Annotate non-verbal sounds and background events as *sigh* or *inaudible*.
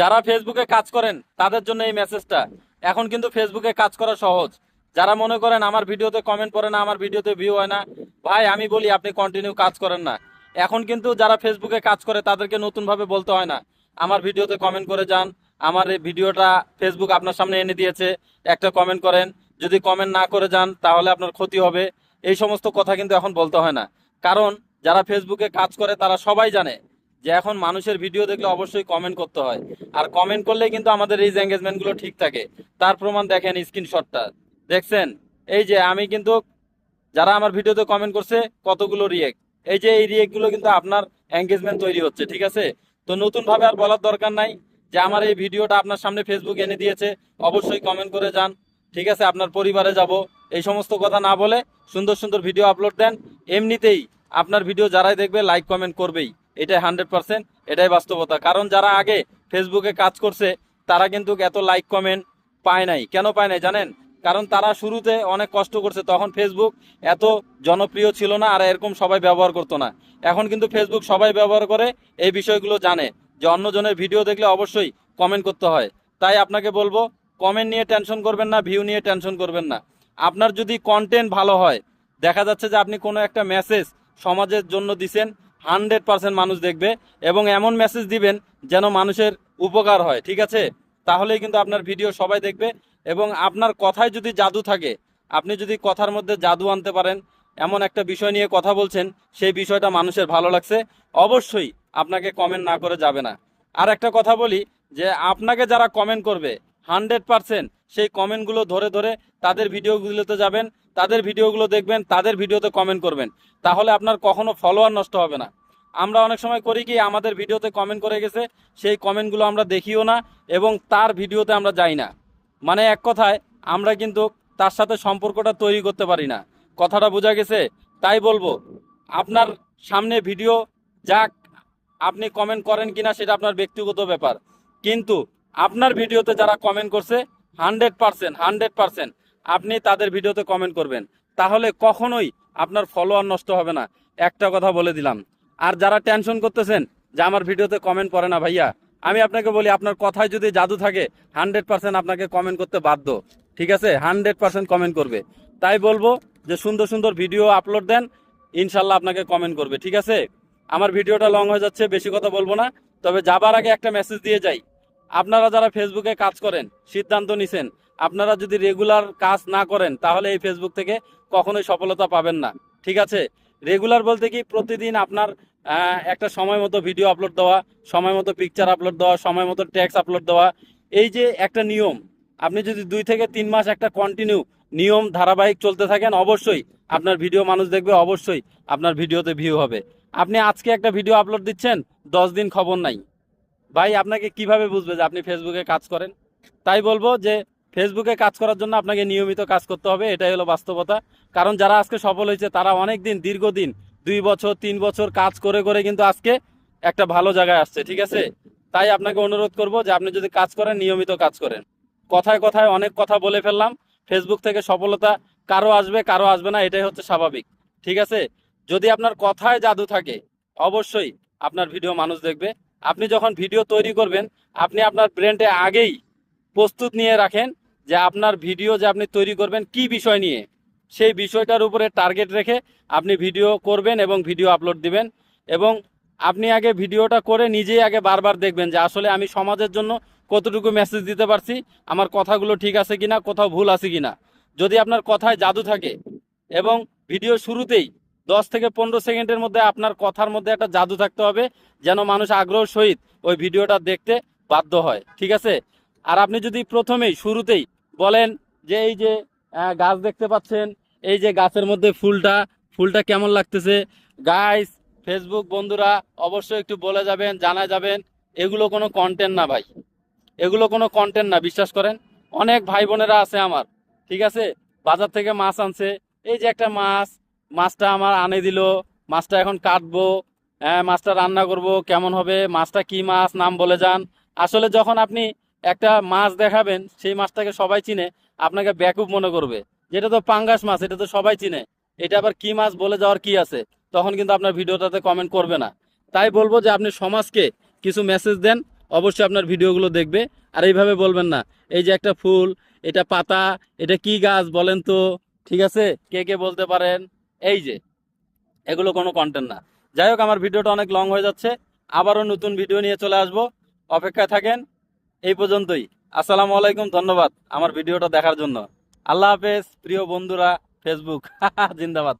যারা ফেসবুকে কাজ করেন, তাদের জন্য এই মেসেজটা এখন কিন্তু ফেসবুকে কাজ করা সহজ। যারা মনে করেন আমার ভিডিওতে কমেন্ট করে না, আমার ভিডিওতে ভিউ হয় না, ভাই আমি বলি আপনি কন্টিনিউ কাজ করেন না। এখন কিন্তু যারা ফেসবুকে কাজ করে, তাদেরকে নতুনভাবে বলতে হয় না। আমার ভিডিওতে কমেন্ট করে যান। আমার এই ভিডিওটা ফেসবুক আপনার সামনে এনে দিয়েছে। একটা কমেন্ট করেন। যদি কমেন্ট না করে যান, তাহলে আপনার ক্ষতি হবে। এই সমস্ত কথা কিন্তু এখন বলতে হয় না। কারণ যারা ফেসবুকে কাজ করে, তারা সবাই জানে। যে এখন মানুষের ভিডিও দেখলে অবশ্যই কমেন্ট করতে হয়। আর কমেন্ট করলে কিন্তু আমাদের এই এঙ্গেজমেন্টগুলো ঠিক থাকে। তার প্রমাণ দেখেন স্ক্রিনশটটা দেখছেন? এই যে আমি কিন্তু যারা আমার ভিডিওতে কমেন্ট করছে, কতগুলো রিয়েক্ট এই যে এই রিয়েক্টগুলো কিন্তু আপনার এঙ্গেজমেন্ট তৈরি হচ্ছে, ঠিক আছে? তো নতুন ভাবে আর বলার দরকার নাই যে আমার এই ভিডিওটা আপনার সামনে ফেসবুক এনে দিয়েছে, অবশ্যই কমেন্ট করে যান। ঠিক আছে? আপনার পরিবারে যাব। এই সমস্ত কথা না বলে সুন্দর সুন্দর ভিডিও আপলোড দেন। এমনিতেই আপনার ভিডিও যারাই দেখবে লাইক কমেন্ট করবেই। এটাই হান্ড্রেড পার্সেন্ট, এটাই বাস্তবতা। কারণ যারা আগে ফেসবুকে কাজ করছে, তারা কিন্তু এত লাইক, কমেন্ট পায় নাই। কেন পায় নাই জানেন? কারণ তারা শুরুতে অনেক কষ্ট করছে, তখন ফেসবুক এত জনপ্রিয় ছিল না, আর এরকম সবাই ব্যবহার করতো না। এখন কিন্তু ফেসবুক সবাই ব্যবহার করে, এই বিষয়গুলো জানে। যে অন্যজনের ভিডিও দেখলে অবশ্যই কমেন্ট করতে হয়। তাই আপনাকে বলব, কমেন্ট নিয়ে টেনশন করবেন না, ভিউ নিয়ে টেনশন করবেন না। আপনার যদি কন্টেন্ট ভালো হয়, দেখা যাচ্ছে যে আপনি কোনো একটা মেসেজ সমাজের জন্য দিছেন হান্ড্রেড পার্সেন্ট মানুষ দেখবে এবং এমন মেসেজ দিবেন যেন মানুষের উপকার হয়, ঠিক আছে? তাহলেই কিন্তু আপনার ভিডিও সবাই দেখবে এবং আপনার কথায় যদি জাদু থাকে, আপনি যদি কথার মধ্যে জাদু আনতে পারেন, এমন একটা বিষয় নিয়ে কথা বলছেন, সেই বিষয়টা মানুষের ভালো লাগছে, অবশ্যই আপনাকে কমেন্ট না করে যাবে না। আর একটা কথা বলি যে, আপনাকে যারা কমেন্ট করবে হান্ড্রেড পার্সেন্ট সেই কমেন্টগুলো ধরে ধরে তাদের ভিডিওগুলোতে যাবেন, তাদের ভিডিওগুলো দেখবেন, তাদের ভিডিওতে কমেন্ট করবেন। তাহলে আপনার কখনো ফলোয়ার নষ্ট হবে না। আমরা অনেক সময় করি কি, আমাদের ভিডিওতে কমেন্ট করে গেছে, সেই কমেন্টগুলো আমরা দেখিও না এবং তার ভিডিওতে আমরা যাই না। মানে এক কথায়, আমরা কিন্তু তার সাথে সম্পর্কটা তৈরি করতে পারি না। কথাটা বোঝা গেছে? তাই বলব, আপনার সামনে ভিডিও যাক, আপনি কমেন্ট করেন কিনা সেটা আপনার ব্যক্তিগত ব্যাপার। কিন্তু আপনার ভিডিওতে যারা কমেন্ট করছে হান্ড্রেড পার্সেন্ট হান্ড্রেড পার্সেন্ট আপনি তাদের ভিডিওতে কমেন্ট করবেন। তাহলে কখনোই আপনার ফলোয়ার নষ্ট হবে না। একটা কথা বলে দিলাম। আর যারা টেনশন করতেছেন যে আমার ভিডিওতে কমেন্ট পড়ে না ভাইয়া, আমি আপনাকে বলি, আপনার কথায় যদি জাদু থাকে হান্ড্রেড পার্সেন্ট আপনাকে কমেন্ট করতে বাধ্য। ঠিক আছে? হান্ড্রেড পার্সেন্ট কমেন্ট করবে। তাই বলব যে সুন্দর সুন্দর ভিডিও আপলোড দেন, ইনশাল্লাহ আপনাকে কমেন্ট করবে। ঠিক আছে? আমার ভিডিওটা লং হয়ে যাচ্ছে, বেশি কথা বলব না। তবে যাবার আগে একটা মেসেজ দিয়ে যাই। আপনারা যারা ফেসবুকে কাজ করেন, সিদ্ধান্ত নিছেন, আপনারা যদি রেগুলার কাজ না করেন, তাহলে এই ফেসবুক থেকে কখনোই সফলতা পাবেন না। ঠিক আছে? রেগুলার বলতে কি, প্রতিদিন আপনার একটা সময় মতো ভিডিও আপলোড দেওয়া, সময় মতো পিকচার আপলোড দেওয়া, সময় মতো ট্যাক্স আপলোড দেওয়া। এই যে একটা নিয়ম, আপনি যদি দুই থেকে তিন মাস একটা কন্টিনিউ নিয়ম, ধারাবাহিক চলতে থাকেন, অবশ্যই আপনার ভিডিও মানুষ দেখবে, অবশ্যই আপনার ভিডিওতে ভিউ হবে। আপনি আজকে একটা ভিডিও আপলোড দিচ্ছেন, দশ দিন খবর নাই। ভাই, আপনাকে কীভাবে বুঝবে যে আপনি ফেসবুকে কাজ করেন? তাই বলব যে ফেসবুকে কাজ করার জন্য আপনাকে নিয়মিত কাজ করতে হবে, এটাই হলো বাস্তবতা। কারণ যারা আজকে সফল হয়েছে, তারা অনেক দিন দীর্ঘদিন, দুই বছর, তিন বছর কাজ করে করে কিন্তু আজকে একটা ভালো জায়গায় আসছে, ঠিক আছে? তাই আপনাকে অনুরোধ করব যে আপনি যদি কাজ করেন, নিয়মিত কাজ করেন। কথায় কথায় অনেক কথা বলে ফেললাম ফেসবুক থেকে সফলতা কারও আসবে কারও আসবে না, এটাই হচ্ছে স্বাভাবিক, ঠিক আছে? যদি আপনার কথায় জাদু থাকে, অবশ্যই আপনার ভিডিও মানুষ দেখবে। আপনি যখন ভিডিও তৈরি করবেন, আপনি আপনার ব্রেনটে আগেই প্রস্তুত নিয়ে রাখেন যে আপনার ভিডিও যে আপনি তৈরি করবেন, কি বিষয় নিয়ে। সেই বিষয়টার উপরে টার্গেট রেখে আপনি ভিডিও করবেন এবং ভিডিও আপলোড দিবেন। এবং আপনি আগে ভিডিওটা করে নিজেই আগে বারবার দেখবেন যে আসলে আমি সমাজের জন্য কতটুকু মেসেজ দিতে পারছি, আমার কথাগুলো ঠিক আছে কিনা, কোথাও ভুল আছে কিনা। যদি আপনার কথায় জাদু থাকে এবং ভিডিও শুরুতেই দশ থেকে পনেরো সেকেন্ডের মধ্যে আপনার কথার মধ্যে একটা জাদু থাকতে হবে, যেন মানুষ আগ্রহ সহিত ওই ভিডিওটা দেখতে বাধ্য হয়, ঠিক আছে? আর আপনি যদি প্রথমেই, শুরুতেই বলেন যে এই যে গাছ দেখতে পাচ্ছেন, এই যে গাছের মধ্যে ফুলটা ফুলটা কেমন লাগতেছে? গাইস ফেসবুক বন্ধুরা অবশ্যই একটু বলে যাবেন জানা যাবেন, এগুলো কোনো কন্টেন্ট না ভাই। এগুলো কোনো কন্টেন্ট না, বিশ্বাস করেন? অনেক ভাই বোনেরা আছে আমার, ঠিক আছে? বাজার থেকে মাছ আনছে, এই যে একটা মাছ মাছটা আমার আনে দিল, মাছটা এখন কাটবো হ্যাঁ মাছটা রান্না করব, কেমন হবে, মাছটা কি মাছ, নাম বলে যান। আসলে যখন আপনি একটা মাছ দেখাবেন, সেই মাছটাকে সবাই চিনে, আপনাকে ব্যাকুপ মনে করবে। যেটা তো পাঙ্গাস মাছ, এটা তো সবাই চিনে। এটা আবার কি মাছ বলে যাওয়ার কি আছে? তখন কিন্তু আপনার ভিডিওটাতে কমেন্ট করবে না। তাই বলব যে আপনি সমাজকে কিছু মেসেজ দেন, অবশ্যই আপনার ভিডিওগুলো দেখবে। আর এইভাবে বলবেন না, এই যে একটা ফুল, এটা পাতা, এটা কি গাছ বলেন তো, ঠিক আছে? কে কে বলতে পারেন? এই যে এগুলো কোনো কন্টেন্ট না। যাই হোক, আমার ভিডিওটা অনেক লং হয়ে যাচ্ছে। আবারও নতুন ভিডিও নিয়ে চলে আসব। অপেক্ষায় থাকেন এই পর্যন্তই। আসসালামু আলাইকুম, ধন্যবাদ আমার ভিডিওটা দেখার জন্য। আল্লাহ হাফেজ, প্রিয় বন্ধুরা ফেসবুক *laughs* জিন্দাবাদ।